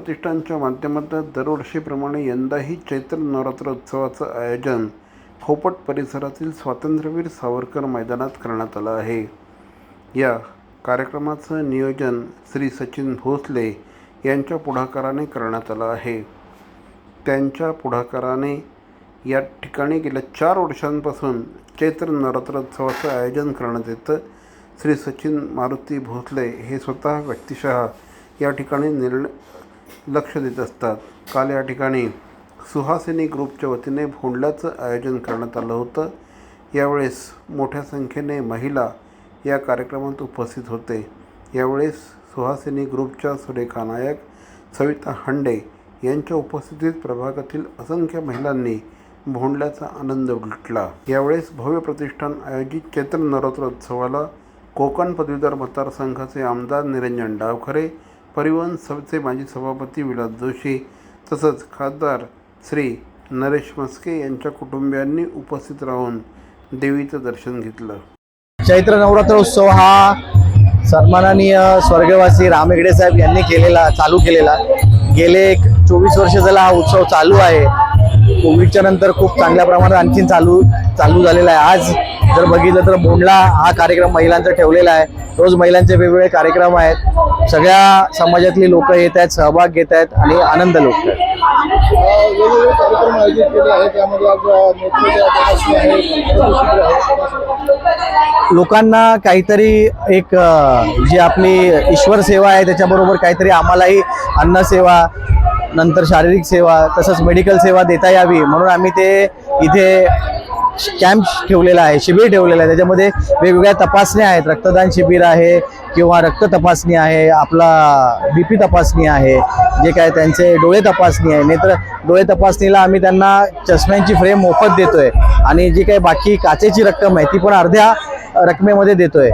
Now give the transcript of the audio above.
प्रतिष्ठानच्या माध्यमातून दरवर्षीप्रमाणे यंदाही चैत्र नवरात्र उत्सवाचं आयोजन खोपट परिसरातील स्वातंत्र्यवीर सावरकर मैदानात करण्यात आलं आहे. या कार्यक्रमाचं नियोजन श्री सचिन भोसले यांच्या पुढाकाराने करण्यात आलं आहे. त्यांच्या पुढाकाराने या ठिकाणी गेल्या चार वर्षांपासून चैत्र नवरात्रोत्सवाचं आयोजन करण्यात येतं. श्री सचिन मारुती भोसले हे स्वतः व्यक्तिशः या ठिकाणी निर्णय लक्ष देत असतात. काल या ठिकाणी सुहासिनी ग्रुपच्या वतीने भोंडल्याचं आयोजन करण्यात आलं होतं. यावेळेस मोठ्या संख्येने महिला या कार्यक्रमात उपस्थित होते. यावेळेस सुहासिनी ग्रुपच्या सुरेखा नायक सविता हंडे यांच्या उपस्थितीत प्रभागातील असंख्य महिलांनी भोंडल्याचा आनंद लुटला. यावेळेस भव्य प्रतिष्ठान आयोजित चैत्र नवरात्रोत्सवाला कोकण पदवीधर मतदारसंघाचे आमदार निरंजन डावखरे परिवहन सभेचे माजी सभापती विलास जोशी तसंच खासदार श्री नरेश मस्के यांच्या कुटुंबियांनी उपस्थित राहून देवीचं दर्शन घेतलं. चैत्र नवरात्र उत्सव हा सन्माननीय स्वर्गवासी राम हेगडे साहेब यांनी केलेला चालू केलेला. गेले एक चोवीस वर्ष झाला हा उत्सव चालू आहे. कोविडच्या नंतर खूप चांगल्या प्रमाणात आणखीन चालू चालू झालेला आहे. आज जर बघितलं तर बोंडला हा कार्यक्रम महिलांचा ठेवलेला आहे. रोज महिलांचे वेगवेगळे कार्यक्रम आहेत. सगळ्या समाजातली लोक येत आहेत सहभाग घेत आहेत आणि आनंद लोक आहेत. लोकांना काहीतरी एक जी आपली ईश्वर सेवा आहे त्याच्याबरोबर काहीतरी आम्हालाही अन्न सेवा नंतर शारीरिक सेवा तसंच मेडिकल सेवा देता यावी. म्हणून आम्ही ते इथे कॅम्प ठेवलेला आहे शिबिर ठेवलेलं आहे. त्याच्यामध्ये वेगवेगळ्या तपासण्या आहेत. रक्तदान शिबिर आहे किंवा रक्त तपासणी आहे आपला बी पी तपासणी आहे जे काय त्यांचे डोळे तपासणी आहे. नेत्र डोळे तपासणीला आम्ही त्यांना चष्म्यांची फ्रेम मोफत देतोय आणि जी काही बाकी काचेची रक्कम आहे ती पण अर्ध्या रकमेमध्ये देतोय.